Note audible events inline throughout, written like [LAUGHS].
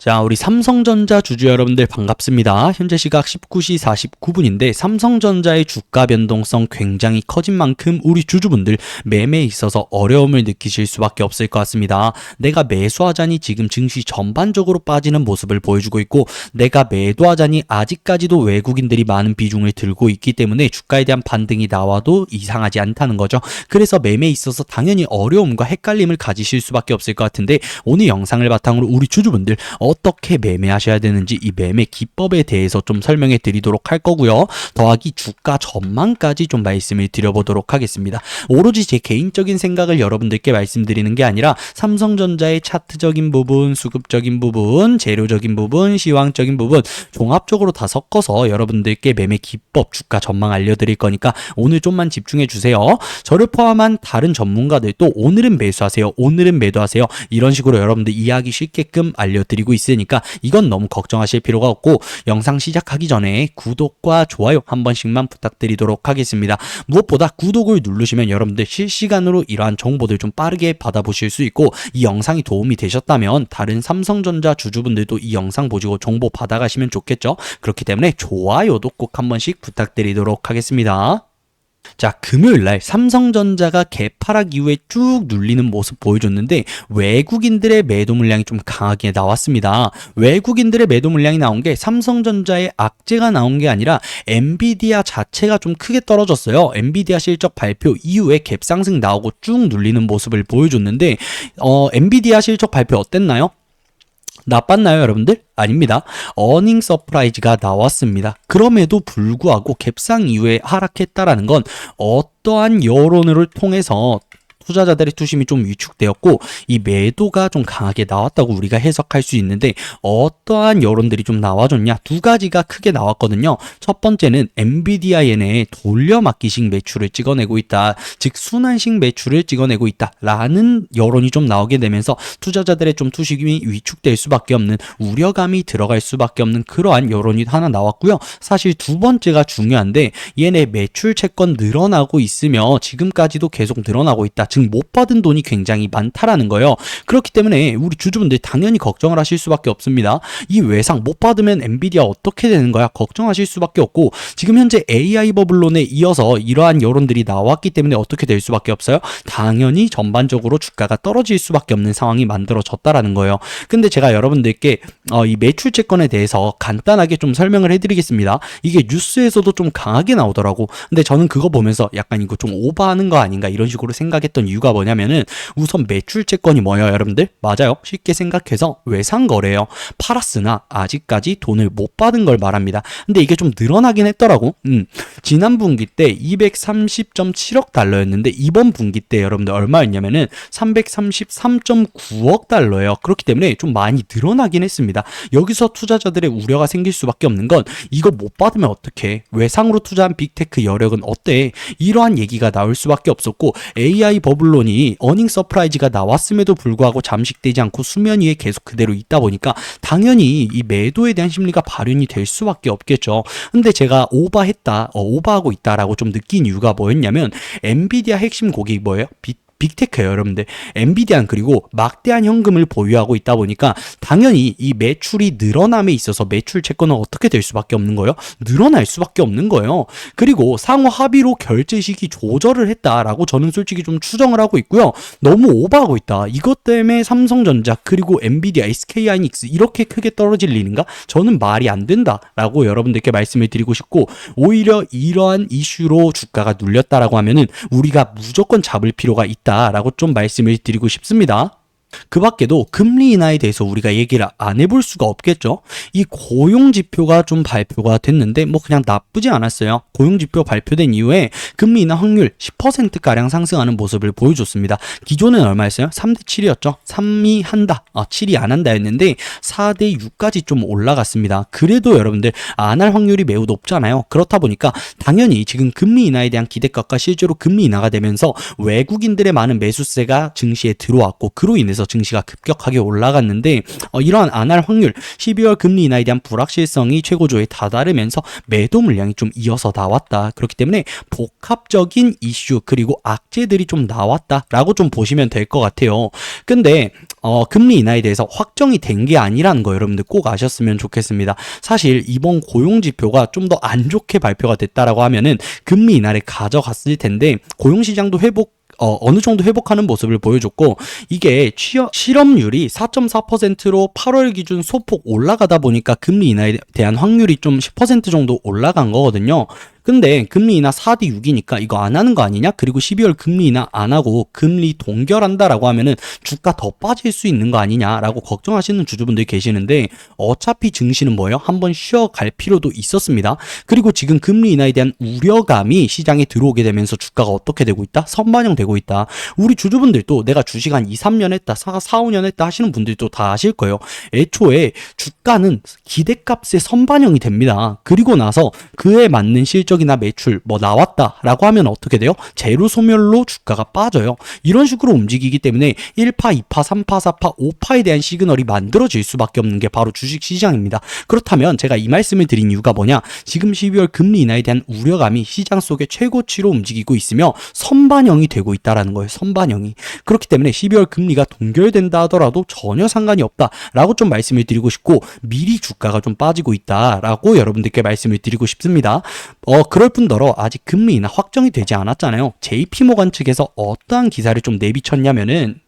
자, 우리 삼성전자 주주 여러분들 반갑습니다. 현재 시각 19시 49분인데 삼성전자의 주가 변동성 굉장히 커진 만큼 우리 주주분들 매매에 있어서 어려움을 느끼실 수밖에 없을 것 같습니다. 내가 매수하자니 지금 증시 전반적으로 빠지는 모습을 보여주고 있고 내가 매도하자니 아직까지도 외국인들이 많은 비중을 들고 있기 때문에 주가에 대한 반등이 나와도 이상하지 않다는 거죠. 그래서 매매에 있어서 당연히 어려움과 헷갈림을 가지실 수밖에 없을 것 같은데 오늘 영상을 바탕으로 우리 주주분들 어 떻게 매매하셔야 되는지 이 매매 기법에 대해서 좀 설명해 드리도록 할 거고요. 더하기 주가 전망까지 좀 말씀을 드려보도록 하겠습니다. 오로지 제 개인적인 생각을 여러분들께 말씀드리는 게 아니라 삼성전자의 차트적인 부분, 수급적인 부분, 재료적인 부분, 시황적인 부분 종합적으로 다 섞어서 여러분들께 매매 기법, 주가 전망 알려드릴 거니까 오늘 좀만 집중해 주세요. 저를 포함한 다른 전문가들도 오늘은 매수하세요, 오늘은 매도하세요 이런 식으로 여러분들 이해하기 쉽게끔 알려드리고 있 으니까 이건 너무 걱정하실 필요가 없고 영상 시작하기 전에 구독과 좋아요 한 번씩만 부탁드리도록 하겠습니다. 무엇보다 구독을 누르시면 여러분들 실시간으로 이러한 정보들 좀 빠르게 받아보실 수 있고 이 영상이 도움이 되셨다면 다른 삼성전자 주주분들도 이 영상 보시고 정보 받아가시면 좋겠죠. 그렇기 때문에 좋아요도 꼭 한 번씩 부탁드리도록 하겠습니다. 자, 금요일 날 삼성전자가 개파락 이후에 쭉 눌리는 모습 보여줬는데 외국인들의 매도 물량이 좀 강하게 나왔습니다. 외국인들의 매도 물량이 나온 게 삼성전자의 악재가 나온 게 아니라 엔비디아 자체가 좀 크게 떨어졌어요. 엔비디아 실적 발표 이후에 갭 상승 나오고 쭉 눌리는 모습을 보여줬는데 어, 엔비디아 실적 발표 어땠나요? 나빴나요, 여러분들? 아닙니다. 어닝 서프라이즈가 나왔습니다. 그럼에도 불구하고 갭상 이후에 하락했다라는 건 어떠한 여론을 통해서 투자자들의 투심이 좀 위축되었고 이 매도가 좀 강하게 나왔다고 우리가 해석할 수 있는데 어떠한 여론들이 좀 나와줬냐 두 가지가 크게 나왔거든요. 첫 번째는 엔비디아 얘네 돌려막기식 매출을 찍어내고 있다. 즉 순환식 매출을 찍어내고 있다라는 여론이 좀 나오게 되면서 투자자들의 좀 투심이 위축될 수밖에 없는 우려감이 들어갈 수밖에 없는 그러한 여론이 하나 나왔고요. 사실 두 번째가 중요한데 얘네 매출 채권 늘어나고 있으며 지금까지도 계속 늘어나고 있다. 즉못 받은 돈이 굉장히 많다라는 거예요. 그렇기 때문에 우리 주주분들 당연히 걱정을 하실 수밖에 없습니다. 이 외상 못 받으면 엔비디아 어떻게 되는 거야? 걱정하실 수밖에 없고 지금 현재 AI 버블론에 이어서 이러한 여론들이 나왔기 때문에 어떻게 될 수밖에 없어요? 당연히 전반적으로 주가가 떨어질 수밖에 없는 상황이 만들어졌다라는 거예요. 근데 제가 여러분들께 어, 이 매출 채권에 대해서 간단하게 좀 설명을 해드리겠습니다. 이게 뉴스에서도 좀 강하게 나오더라고. 근데 저는 그거 보면서 약간 이거 좀 오버하는 거 아닌가 이런 식으로 생각했던 이유가 뭐냐면은 우선 매출 채 권이 뭐예요, 여러분들? 맞아요. 쉽게 생각해서 외상 거래요. 팔았으나 아직까지 돈을 못 받은 걸 말합니다. 근데 이게 좀 늘어나긴 했더라고. 음. 지난 분기 때 230.7억 달러였는데 이번 분기 때 여러분들 얼마였냐면은 333.9억 달러예요. 그렇기 때문에 좀 많이 늘어나긴 했습니다. 여기서 투자자들의 우려가 생길 수밖에 없는 건 이거 못 받으면 어떡해? 외상으로 투자한 빅테크 여력은 어때? 이러한 얘기가 나올 수밖에 없었고 AI 버 블론이 어닝 서프라이즈가 나왔음에도 불구하고 잠식되지 않고 수면 위에 계속 그대로 있다 보니까 당연히 이 매도에 대한 심리가 발현이 될 수밖에 없겠죠. 근데 제가 오버했다, 어, 오버하고 있다라고 좀 느낀 이유가 뭐였냐면 엔비디아 핵심 고객이 뭐예요? 비 빅테크예요, 여러분들. 엔비디안 그리고 막대한 현금을 보유하고 있다 보니까 당연히 이 매출이 늘어남에 있어서 매출 채권은 어떻게 될 수밖에 없는 거예요? 늘어날 수밖에 없는 거예요. 그리고 상호 합의로 결제 시기 조절을 했다라고 저는 솔직히 좀 추정을 하고 있고요. 너무 오버하고 있다. 이것 때문에 삼성전자 그리고 엔비디아, SK하이닉스 이렇게 크게 떨어질 일인가? 저는 말이 안 된다라고 여러분들께 말씀을 드리고 싶고 오히려 이러한 이슈로 주가가 눌렸다라고 하면은 우리가 무조건 잡을 필요가 있다. 있다라고 좀 말씀을 드리고 싶습니다. 그 밖에도 금리 인하에 대해서 우리가 얘기를 안 해볼 수가 없겠죠. 이 고용 지표가 좀 발표가 됐는데 뭐 그냥 나쁘지 않았어요. 고용 지표 발표된 이후에 금리 인하 확률 10%가량 상승하는 모습을 보여줬습니다. 기존은 얼마였어요? 3대 7이었죠. 3이 한다. 아, 7이 안 한다 였는데 4대 6까지 좀 올라갔습니다. 그래도 여러분들 안 할 확률이 매우 높잖아요. 그렇다 보니까 당연히 지금 금리 인하에 대한 기대값과 실제로 금리 인하가 되면서 외국인들의 많은 매수세가 증시에 들어왔고 그로 인해서 하면서 증시가 급격하게 올라갔는데 어, 이러한 안할 확률 12월 금리 인하에 대한 불확실성이 최고조에 다다르면서 매도 물량이 좀 이어서 나왔다. 그렇기 때문에 복합적인 이슈 그리고 악재들이 좀 나왔다라고 좀 보시면 될 것 같아요. 근데 어, 금리 인하에 대해서 확정이 된 게 아니라는 거 여러분들 꼭 아셨으면 좋겠습니다. 사실 이번 고용 지표가 좀 더 안 좋게 발표가 됐다라고 하면은 금리 인하를 가져갔을 텐데 고용 시장도 회복 어, 어느 정도 회복하는 모습을 보여줬고 이게 취업, 실업률이 4.4%로 8월 기준 소폭 올라가다 보니까 금리 인하에 대한 확률이 좀 10% 정도 올라간 거거든요. 근데 금리 인하 4대 6이니까 이거 안 하는 거 아니냐? 그리고 12월 금리 인하 안 하고 금리 동결한다라고 하면은 주가 더 빠질 수 있는 거 아니냐라고 걱정하시는 주주분들이 계시는데 어차피 증시는 뭐예요? 한번 쉬어갈 필요도 있었습니다. 그리고 지금 금리 인하에 대한 우려감이 시장에 들어오게 되면서 주가가 어떻게 되고 있다? 선반영되고 있다. 우리 주주분들도 내가 주식 한 2, 3년 했다, 4, 4 5년 했다 하시는 분들도 다 아실 거예요. 애초에 주가는 기대값에 선반영이 됩니다. 그리고 나서 그에 맞는 실적 이나 매출 뭐 나왔다라고 하면 어떻게 돼요? 제로 소멸로 주가가 빠져요. 이런 식으로 움직이기 때문에 1파, 2파, 3파, 4파, 5파에 대한 시그널이 만들어질 수밖에 없는 게 바로 주식 시장입니다. 그렇다면 제가 이 말씀을 드린 이유가 뭐냐? 지금 12월 금리 인하에 대한 우려감이 시장 속에 최고치로 움직이고 있으며 선반영이 되고 있다라는 거예요. 선반영이. 그렇기 때문에 12월 금리가 동결된다 하더라도 전혀 상관이 없다라고 좀 말씀을 드리고 싶고 미리 주가가 좀 빠지고 있다라고 여러분들께 말씀을 드리고 싶습니다. 어 그럴 뿐더러 아직 금리 인하 확정이 되지 않았잖아요. JP 모간 측에서 어떠한 기사를 좀 내비쳤냐면은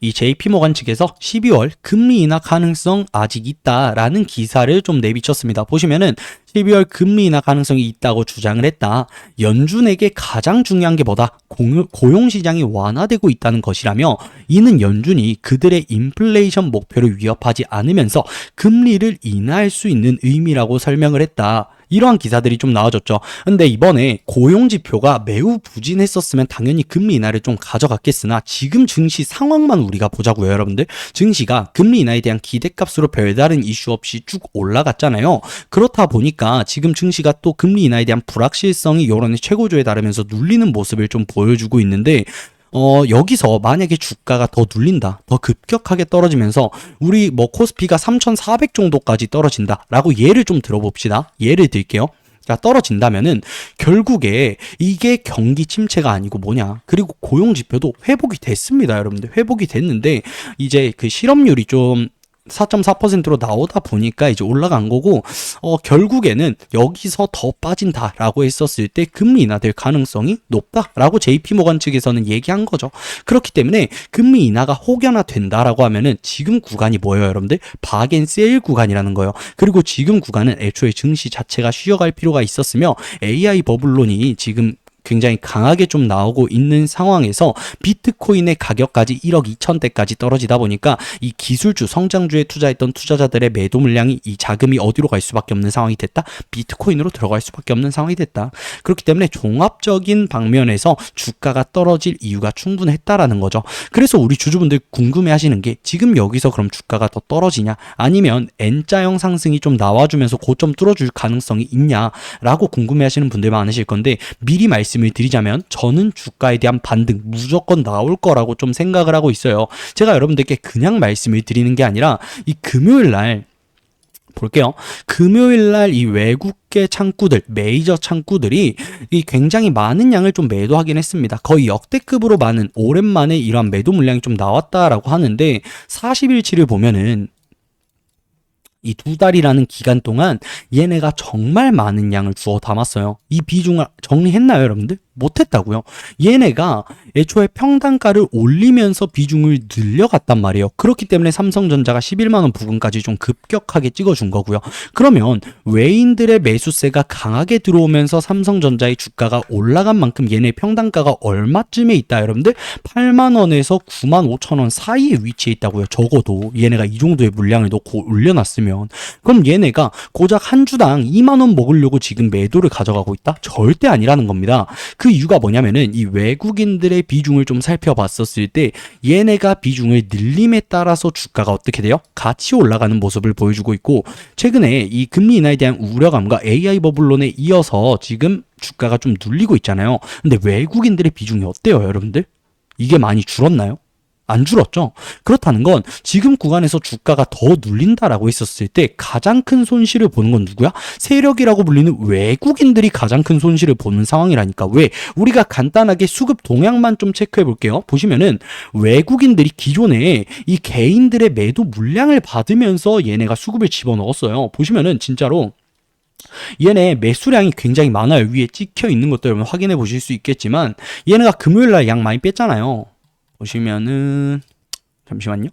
이 JP 모간 측에서 12월 금리 인하 가능성 아직 있다라는 기사를 좀 내비쳤습니다. 보시면은 12월 금리 인하 가능성이 있다고 주장을 했다. 연준에게 가장 중요한 게 뭐다? 고용 시장이 완화되고 있다는 것이라며 이는 연준이 그들의 인플레이션 목표를 위협하지 않으면서 금리를 인하할 수 있는 의미라고 설명을 했다. 이러한 기사들이 좀 나와졌죠. 근데 이번에 고용 지표가 매우 부진했었으면 당연히 금리 인하를 좀 가져갔겠으나 지금 증시 상황만 우리가 보자고요, 여러분들. 증시가 금리 인하에 대한 기대값으로 별다른 이슈 없이 쭉 올라갔잖아요. 그렇다 보니까 지금 증시가 또 금리 인하에 대한 불확실성이 여론의 최고조에 달하면서 눌리는 모습을 좀 보여주고 있는데 어, 여기서 만약에 주가가 더 눌린다, 더 급격하게 떨어지면서 우리 뭐 코스피가 3,400 정도까지 떨어진다 라고 예를 좀 들어봅시다. 예를 들게요. 자, 떨어진다면은 결국에 이게 경기 침체가 아니고 뭐냐. 그리고 고용 지표도 회복이 됐습니다, 여러분들. 회복이 됐는데 이제 그 실업률이 좀 4.4%로 나오다 보니까 이제 올라간 거고 어 결국에는 여기서 더 빠진다라고 했었을 때 금리 인하될 가능성이 높다라고 JP 모건 측에서는 얘기한 거죠. 그렇기 때문에 금리 인하가 혹여나 된다라고 하면은 지금 구간이 뭐예요, 여러분들? 바겐 세일 구간이라는 거예요. 그리고 지금 구간은 애초에 증시 자체가 쉬어갈 필요가 있었으며 AI 버블론이 지금 굉장히 강하게 좀 나오고 있는 상황에서 비트코인의 가격까지 1억 2천대까지 떨어지다 보니까 이 기술주 성장주에 투자했던 투자자들의 매도 물량이 이 자금이 어디로 갈 수밖에 없는 상황이 됐다. 비트코인으로 들어갈 수밖에 없는 상황이 됐다. 그렇기 때문에 종합적인 방면에서 주가가 떨어질 이유가 충분했다라는 거죠. 그래서 우리 주주분들 궁금해 하시는 게 지금 여기서 그럼 주가가 더 떨어지냐 아니면 N자형 상승이 좀 나와주면서 고점 뚫어줄 가능성이 있냐라고 궁금해 하시는 분들 많으실 건데 미리 말씀 말씀을 드리자면 저는 주가에 대한 반등 무조건 나올 거라고 좀 생각을 하고 있어요. 제가 여러분들께 그냥 말씀을 드리는 게 아니라 이 금요일 날 볼게요. 금요일 날 이 외국계 창구들, 메이저 창구들이 이 굉장히 많은 양을 좀 매도하긴 했습니다. 거의 역대급으로 많은 오랜만에 이러한 매도 물량이 좀 나왔다라고 하는데 40일치를 보면은 이 두 달이라는 기간 동안 얘네가 정말 많은 양을 주워 담았어요. 이 비중을 정리했나요, 여러분들? 못했다고요. 얘네가 애초에 평단가를 올리면서 비중을 늘려갔단 말이에요. 그렇기 때문에 삼성전자가 11만 원 부근까지 좀 급격하게 찍어준 거고요. 그러면 외인들의 매수세가 강하게 들어오면서 삼성전자의 주가가 올라간 만큼 얘네 평단가가 얼마쯤에 있다, 여러분들? 8만 원에서 9만 5천 원 사이에 위치해 있다고요. 적어도 얘네가 이 정도의 물량을 놓고 올려놨으면 그럼 얘네가 고작 한 주당 2만 원 먹으려고 지금 매도를 가져가고 있다? 절대 아니라는 겁니다. 그 이유가 뭐냐면은 이 외국인들의 비중을 좀 살펴봤었을 때 얘네가 비중을 늘림에 따라서 주가가 어떻게 돼요? 같이 올라가는 모습을 보여주고 있고 최근에 이 금리 인하에 대한 우려감과 AI 버블론에 이어서 지금 주가가 좀 눌리고 있잖아요. 근데 외국인들의 비중이 어때요, 여러분들? 이게 많이 줄었나요? 안 줄었죠. 그렇다는 건 지금 구간에서 주가가 더 눌린다라고 했었을 때 가장 큰 손실을 보는 건 누구야? 세력이라고 불리는 외국인들이 가장 큰 손실을 보는 상황이라니까. 왜? 우리가 간단하게 수급 동향만 좀 체크해 볼게요. 보시면은 외국인들이 기존에 이 개인들의 매도 물량을 받으면서 얘네가 수급을 집어넣었어요. 보시면은 진짜로 얘네 매수량이 굉장히 많아요. 위에 찍혀 있는 여러분 확인해 보실 수 있겠지만 얘네가 금요일 날 양 많이 뺐잖아요. 보시면은 잠시만요.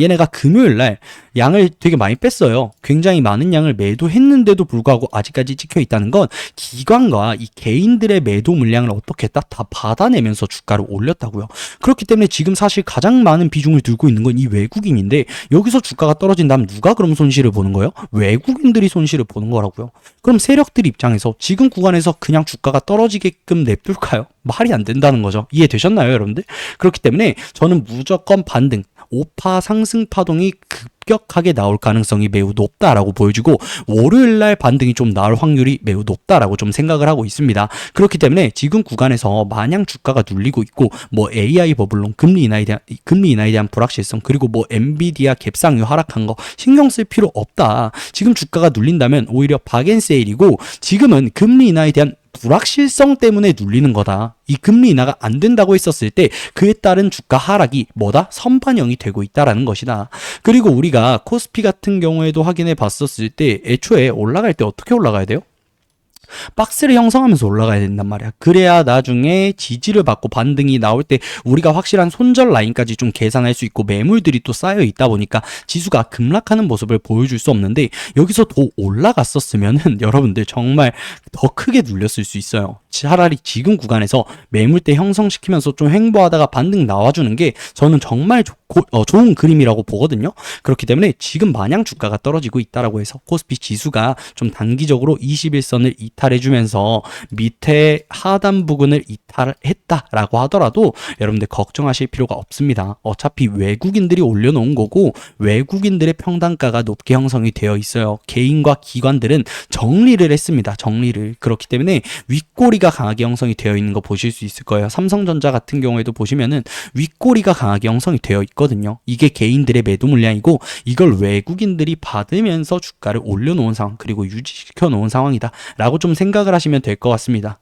얘네가 금요일 날 양을 되게 많이 뺐어요. 굉장히 많은 양을 매도했는데도 불구하고 아직까지 찍혀 있다는 건 기관과 이 개인들의 매도 물량을 어떻게 했다? 다 받아내면서 주가를 올렸다고요. 그렇기 때문에 지금 사실 가장 많은 비중을 들고 있는 건 이 외국인인데 여기서 주가가 떨어진다면 누가 그럼 손실을 보는 거예요? 외국인들이 손실을 보는 거라고요. 그럼 세력들 입장에서 지금 구간에서 그냥 주가가 떨어지게끔 냅둘까요? 말이 안 된다는 거죠. 이해되셨나요, 여러분들? 그렇기 때문에 저는 무조건 반등, 오파 상승 파동이 급격하게 나올 가능성이 매우 높다라고 보여지고 월요일 날 반등이 좀 나올 확률이 매우 높다라고 좀 생각을 하고 있습니다. 그렇기 때문에 지금 구간에서 마냥 주가가 눌리고 있고 뭐 AI 버블론 금리 인하에 대한 금리 인하에 대한 불확실성 그리고 뭐 엔비디아 갭상유 하락한 거 신경 쓸 필요 없다. 지금 주가가 눌린다면 오히려 박앤세일이고 지금은 금리 인하에 대한 불확실성 때문에 눌리는 거다. 이 금리 인하가 안 된다고 했었을 때 그에 따른 주가 하락이 뭐다? 선반영이 되고 있다라는 것이다. 그리고 우리가 코스피 같은 경우에도 확인해 봤었을 때 애초에 올라갈 때 어떻게 올라가야 돼요? 박스를 형성하면서 올라가야 된단 말이야. 그래야 나중에 지지를 받고 반등이 나올 때 우리가 확실한 손절 라인까지 좀 계산할 수 있고 매물들이 또 쌓여 있다 보니까 지수가 급락하는 모습을 보여줄 수 없는데 여기서 더 올라갔었으면은 [LAUGHS] 여러분들 정말 더 크게 눌렸을 수 있어요. 차라리 지금 구간에서 매물대 형성시키면서 좀 횡보하다가 반등 나와주는 게 저는 정말 좋고, 어, 좋은 그림이라고 보거든요. 그렇기 때문에 지금 마냥 주가가 떨어지고 있다라고 해서 코스피 지수가 좀 단기적으로 21선을 이탈해주면서 밑에 하단 부근을 이탈했다라고 하더라도 여러분들 걱정하실 필요가 없습니다. 어차피 외국인들이 올려놓은 거고 외국인들의 평단가가 높게 형성이 되어 있어요. 개인과 기관들은 정리를 했습니다. 정리를. 그렇기 때문에 윗꼬리 가 강하게 형성이 되어 있는 거 보실 수 있을 거예요. 삼성전자 같은 경우에도 보시면은 윗꼬리가 강하게 형성이 되어 있거든요. 이게 개인들의 매도 물량이고 이걸 외국인들이 받으면서 주가를 올려놓은 상황 그리고 유지시켜 놓은 상황이다. 라고 좀 생각을 하시면 될 것 같습니다.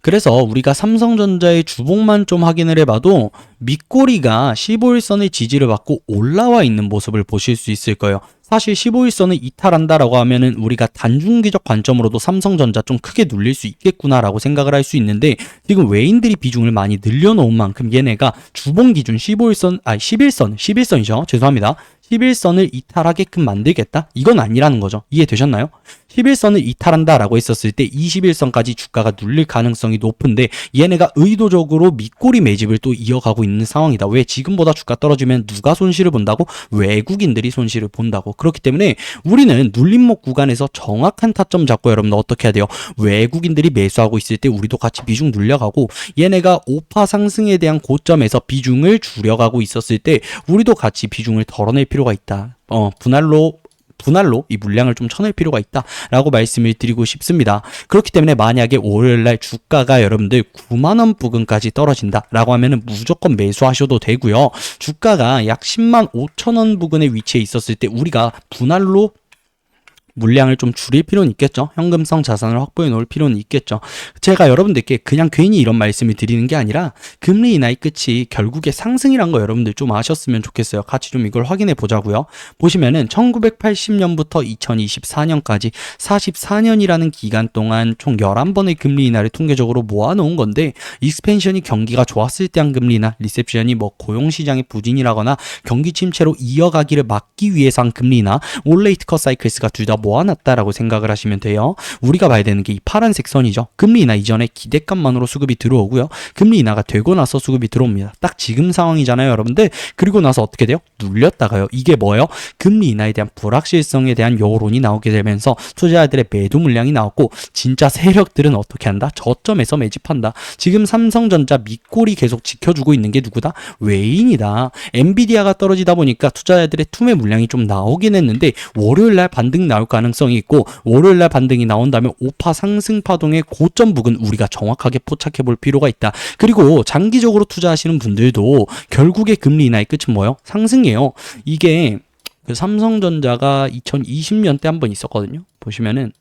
그래서 우리가 삼성전자의 주봉만 좀 확인을 해봐도 밑꼬리가 15일선의 지지를 받고 올라와 있는 모습을 보실 수 있을 거예요. 사실 15일선을 이탈한다라고 하면은 우리가 단중기적 관점으로도 삼성전자 좀 크게 눌릴 수 있겠구나라고 생각을 할 수 있는데 지금 외인들이 비중을 많이 늘려놓은 만큼 얘네가 주봉 기준 15일선 아 11선 11선이죠 죄송합니다 11선을 이탈하게끔 만들겠다? 이건 아니라는 거죠. 이해되셨나요? 11선을 이탈한다라고 했었을 때 21선까지 주가가 눌릴 가능성이 높은데 얘네가 의도적으로 밑꼬리 매집을 또 이어가고 있는 상황이다. 왜 지금보다 주가 떨어지면 누가 손실을 본다고? 외국인들이 손실을 본다고. 그렇기 때문에 우리는 눌림목 구간에서 정확한 타점 잡고 여러분들 어떻게 해야 돼요? 외국인들이 매수하고 있을 때 우리도 같이 비중 눌려가고 얘네가 오파 상승에 대한 고점에서 비중을 줄여가고 있었을 때 우리도 같이 비중을 덜어낼 필요가 있다. 어, 분할로 분할로 이 물량을 좀 쳐낼 필요가 있다라고 말씀을 드리고 싶습니다. 그렇기 때문에 만약에 월요일 날 주가가 여러분들 9만 원 부근까지 떨어진다라고 하면은 무조건 매수하셔도 되고요. 주가가 약 10만 5천 원 부근에 위치해 있었을 때 우리가 분할로 물량을 좀 줄일 필요는 있겠죠. 현금성 자산을 확보해 놓을 필요는 있겠죠. 제가 여러분들께 그냥 괜히 이런 말씀을 드리는 게 아니라 금리 인하의 끝이 결국에 상승이란 거 여러분들 좀 아셨으면 좋겠어요. 같이 좀 이걸 확인해 보자고요. 보시면은 1980년부터 2024년까지 44년이라는 기간 동안 총 11번의 금리 인하를 통계적으로 모아 놓은 건데 익스펜션이 경기가 좋았을 때 한 금리 인하, 리셉션이 뭐 고용 시장의 부진이라거나 경기 침체로 이어가기를 막기 위해서 한 금리 인하, 올레이트 컷 사이클스가 둘다 모아놨다라고 생각을 하시면 돼요. 우리가 봐야 되는 게 이 파란색 선이죠. 금리 인하 이전에 기대감만으로 수급이 들어오고요. 금리 인하가 되고 나서 수급이 들어옵니다. 딱 지금 상황이잖아요, 여러분들. 그리고 나서 어떻게 돼요? 눌렸다가요. 이게 뭐예요? 금리 인하에 대한 불확실성에 대한 여론이 나오게 되면서 투자자들의 매도 물량이 나왔고 진짜 세력들은 어떻게 한다? 저점에서 매집한다. 지금 삼성전자 밑골이 계속 지켜주고 있는 게 누구다? 외인이다. 엔비디아가 떨어지다 보니까 투자자들의 투매 물량이 좀 나오긴 했는데 월요일 날 반등 나올 가능성이 있고 월요일 날 반등이 나온다면 5파 상승 파동의 고점 부근 우리가 정확하게 포착해 볼 필요가 있다. 그리고 장기적으로 투자하시는 분들도 결국에 금리 인하의 끝은 뭐예요? 상승이에요. 이게 그 삼성전자가 2020년 때 한 번 있었거든요. 보시면은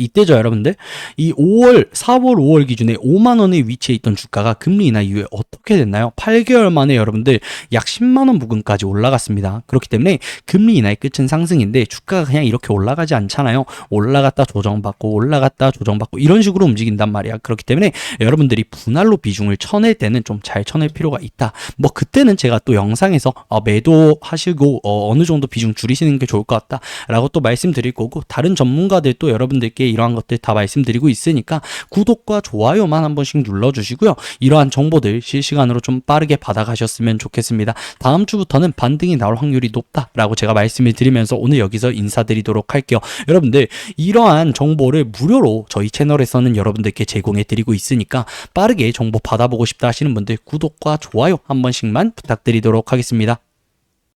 이때죠, 여러분들. 이 5월, 4월, 5월 기준에 5만 원에 위치해 있던 주가가 금리 인하 이후에 어떻게 됐나요? 8개월 만에 여러분들 약 10만 원 부근까지 올라갔습니다. 그렇기 때문에 금리 인하의 끝은 상승인데 주가가 그냥 이렇게 올라가지 않잖아요. 올라갔다 조정받고 올라갔다 조정받고 이런 식으로 움직인단 말이야. 그렇기 때문에 여러분들이 분할로 비중을 쳐낼 때는 좀 잘 쳐낼 필요가 있다. 뭐 그때는 제가 또 영상에서 어, 매도하시고 어, 어느 정도 비중 줄이시는 게 좋을 것 같다 라고 또 말씀드릴 거고 다른 전문가들도 여러분들께 이러한 것들 다 말씀드리고 있으니까 구독과 좋아요만 한 번씩 눌러주시고요. 이러한 정보들 실시간으로 좀 빠르게 받아가셨으면 좋겠습니다. 다음 주부터는 반등이 나올 확률이 높다라고 제가 말씀을 드리면서 오늘 여기서 인사드리도록 할게요. 여러분들 이러한 정보를 무료로 저희 채널에서는 여러분들께 제공해 드리고 있으니까 빠르게 정보 받아보고 싶다 하시는 분들 구독과 좋아요 한 번씩만 부탁드리도록 하겠습니다.